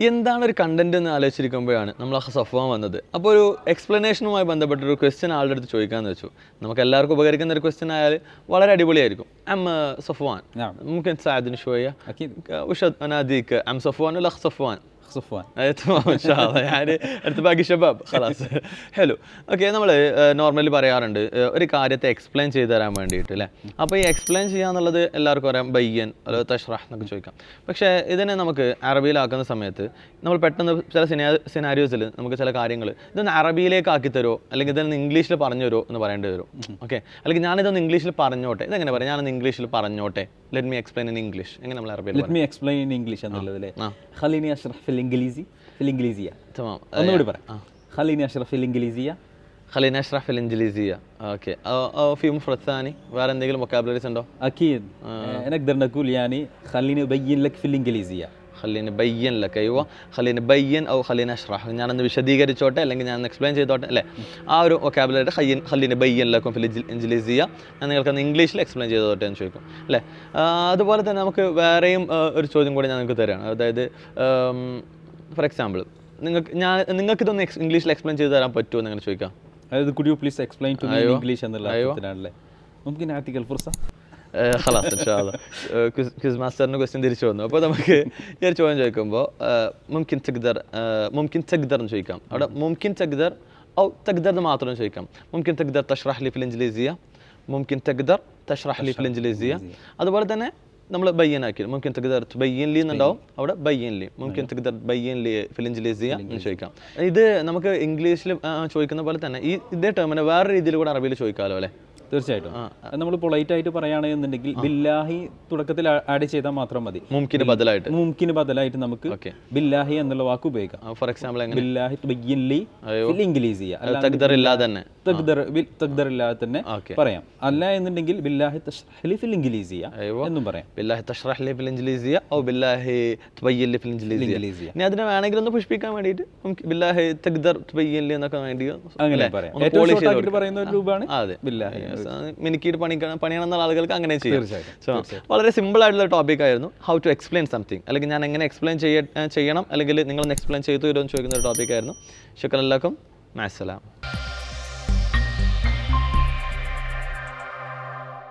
എന്താണ് ഒരു കണ്ടന്റ് എന്ന് ആലോചിച്ചിരിക്കുമ്പോഴാണ് നമ്മൾ ആ സഫാൻ വന്നത്. അപ്പോൾ ഒരു എക്സ്പ്ലനേഷനുമായി ബന്ധപ്പെട്ട ഒരു ക്വസ്റ്റ്യൻ ആളുടെ അടുത്ത് ചോദിക്കാമെന്ന് വെച്ചു. നമുക്ക് എല്ലാവർക്കും ഉപകരിക്കുന്ന ഒരു ക്വസ്റ്റ്യൻ ആയാൽ വളരെ അടിപൊളിയായിരിക്കും. എം uh, സഫ്വാൻ. നമുക്ക് സാദിന് ഷോയ ഉഷദ് അനാദിക്ക്. എം സഫ്വാൻ അല്ല സഫ്വാൻ. صفوان صفوان اي تمام ان شاء الله يعني انت باقي شباب خلاص ഹലോ ഓക്കെ നമ്മൾ നോർമലി പറയാറുണ്ട് ഏഹ്, ഒരു കാര്യത്തെ എക്സ്പ്ലെയിൻ ചെയ്തു തരാൻ വേണ്ടിയിട്ട് അല്ലേ അപ്പോൾ ഈ എക്സ്പ്ലെയിൻ ചെയ്യാന്നുള്ളത് എല്ലാവർക്കും അറിയാം ബയ്യൻ അല്ലെ തഷ്റഹ് എന്നൊക്കെ ചോദിക്കാം പക്ഷേ ഇതിനെ നമുക്ക് അറബിയിലാക്കുന്ന സമയത്ത് നമ്മൾ പെട്ടെന്ന് ചില സിനാ സിനാരിയോസിൽ നമുക്ക് ചില കാര്യങ്ങൾ ഇതൊന്ന് അറബിയിലേക്ക് ആക്കി തരുമോ അല്ലെങ്കിൽ ഇതൊന്ന് ഇംഗ്ലീഷിൽ പറഞ്ഞു തരുമോ എന്ന് പറയേണ്ടി വരും ഓക്കെ അല്ലെങ്കിൽ ഞാനിതൊന്ന് ഇംഗ്ലീഷിൽ പറഞ്ഞോട്ടെ ഇതെങ്ങനെ പറയാം ഞാനൊന്ന് ഇംഗ്ലീഷിൽ പറഞ്ഞോട്ടെ Let me explain in English എങ്ങനെ നമ്മൾ അറബിയിൽ let me explain in english എന്നുള്ളതിലെ ആ. خليني اشرح في الانجليزي في الانجليزيه تمام ഒന്നുകൂടി പറയാം خليني اشرح في الانجليزيه خلينا نشرح في الانجليزيه اوكي او, أو في مفرد ثاني വേറെ എന്തെങ്കിലും vocabularies ഉണ്ടോ اكيد آه. نقدر نقول يعني خليني ابين لك في الانجليزيه ഖലീന ബയ്യൻ ലക്ക ഖലീന ബയ്യൻ ഔ ഖലീന അഷ്റഹ് ഞാനൊന്ന് വിശദീകരിച്ചോട്ടെ? അല്ലെങ്കിൽ ഞാൻ എക്സ്പ്ലെയിൻ ചെയ്തോട്ടെ? അല്ലേ? ആ ഒരു വൊക്കാബുലറി ഹയ്യൻ ഖലീന ബയ്യൻ ലക്കും ഫിൽ ഇഞ്ചിലിസിയ ഞാൻ നിങ്ങൾക്കൊന്ന് ഇംഗ്ലീഷിൽ എക്സ്പ്ലെയിൻ ചെയ്തോട്ടെ എന്ന് ചോദിക്കും. അല്ലേ? അതുപോലെ തന്നെ നമുക്ക് വേറെയും ഒരു ചോദ്യം കൂടി ഞാൻ നിങ്ങൾക്ക് തരാണ്. അതായത് ഫോർ എക്സാമ്പിൾ നിങ്ങൾക്ക് ഞാൻ നിങ്ങൾക്ക് ഇതൊന്ന് ഇംഗ്ലീഷിൽ എക്സ്പ്ലെയിൻ ചെയ്ത് തരാൻ പറ്റുമോ എന്ന് അങ്ങനെ ചോദിക്കാം? അതായത് could you please explain to me English എന്നുള്ള അല്ലേ നമുക്ക് ആർട്ടിക്കൽ ഫുർസ ഹലാസ് ഇൻഷാല്ല ക്വിസ് മാസ്റ്ററിന് ക്വസ്റ്റ്യൻ തിരിച്ചു വന്നു അപ്പോൾ നമുക്ക് ഈ ഒരു ചോദ്യം ചോദിക്കുമ്പോൾ മുംകിൻ തഗ്ദർ മുംകിൻ തഗ്ദർ എന്ന് ചോദിക്കാം അവിടെ മുംകിൻ തഗ്ദർ ഔ തഗ്ദർ എന്ന് മാത്രം ചോദിക്കാം മുംകിൻ തഗ്ദർ തഷ്റഹ് ലി ഫിൽ ഇംഗ്ലീസിയ മുംകിൻ തഗ്ദർ തഷ്റഹ് ലി ഫിൽ ഇംഗ്ലീസിയ അതുപോലെ തന്നെ നമ്മൾ ബയ്യനാക്കി മുംകിൻ തഗ്ദർ ബയ്യൻ ലി എന്നുണ്ടാവും അവിടെ ബയ്യൻ ലി മുംകിൻ തഗ്ദർ ബയ്യൻ ലി ഫിലിഞ്ചിലേസിയ എന്ന് ചോദിക്കാം ഇത് നമുക്ക് ഇംഗ്ലീഷിൽ ചോദിക്കുന്ന പോലെ തന്നെ ഈ ഇതേ ടേമിനെ വേറെ രീതിയിൽ കൂടെ അറബിയിൽ ചോദിക്കാമല്ലോ അല്ലേ തീർച്ചയായിട്ടും. നമ്മൾ പൊളൈറ്റ് ആയിട്ട് പറയുകയാണെന്നുണ്ടെങ്കിൽ ബില്ലാഹി തുടക്കത്തിൽ ആഡ് ചെയ്താൽ മാത്രം മതി. മുംകിന് ബദലായിട്ട്. മുംകിന് ബദലായിട്ട് നമുക്ക് ബില്ലാഹി എന്നുള്ള വാക്ക് ഉപയോഗിക്കാം. ഫോർ എക്സാമ്പിൾ എങ്ങനെ? ബില്ലാഹി ബില്ലി ഇംഗ്ലീഷ് ചെയ്യാം തഖ്ദർ ഇല്ലാതെ തന്നെ. തഖ്ദർ ബിൽ തഖ്ദർ ഇല്ലാതെ തന്നെ പറയാം. അല്ല എന്നുണ്ടെങ്കിൽ ബില്ലാഹി തഷ്റഹ്ലി ഫിൽ ഇംഗ്ലീഷ് ചെയ്യാം എന്നും പറയാം. ബില്ലാഹി തഷ്റഹ്ലി ഫിൽ ഇംഗ്ലീഷ് ചെയ്യാം ഓ ബില്ലാഹി തുബയ്യല്ലി ഫിൽ ഇംഗ്ലീഷ് ചെയ്യാം ഇനി അതിനെ വേണമെങ്കിൽ ഒന്ന് പുഷ്പിക്കാൻ വേണ്ടിയിട്ട് ബില്ലാഹി തക്ദർ തുബയ്യല്ലി എന്നൊക്കെ വേണ്ടി അങ്ങനെ പറയാം. ഏറ്റവും പറയുന്ന ഒരു രൂപമാണ് ബില്ലാഹി. മിനിക്കിട്ട് പണി പണിയണം എന്നുള്ള ആളുകൾക്ക് അങ്ങനെ ചെയ്യാം. സോ വളരെ സിമ്പിൾ ആയിട്ടുള്ള ടോപ്പിക് ആയിരുന്നു ഹൗ ടു എക്സ്പ്ലെയിൻ സംതിങ് അല്ലെങ്കിൽ ഞാൻ എങ്ങനെ എക്സ്പ്ലെയിൻ ചെയ്യ ചെയ്യണം അല്ലെങ്കിൽ നിങ്ങളൊന്ന് എക്സ്പ്ലെയിൻ ചെയ്തു തരുമോ എന്ന് ചോദിക്കുന്ന ഒരു ടോപ്പിക് ആയിരുന്നു. ശുക്രല്ലാക്കും മാസലാം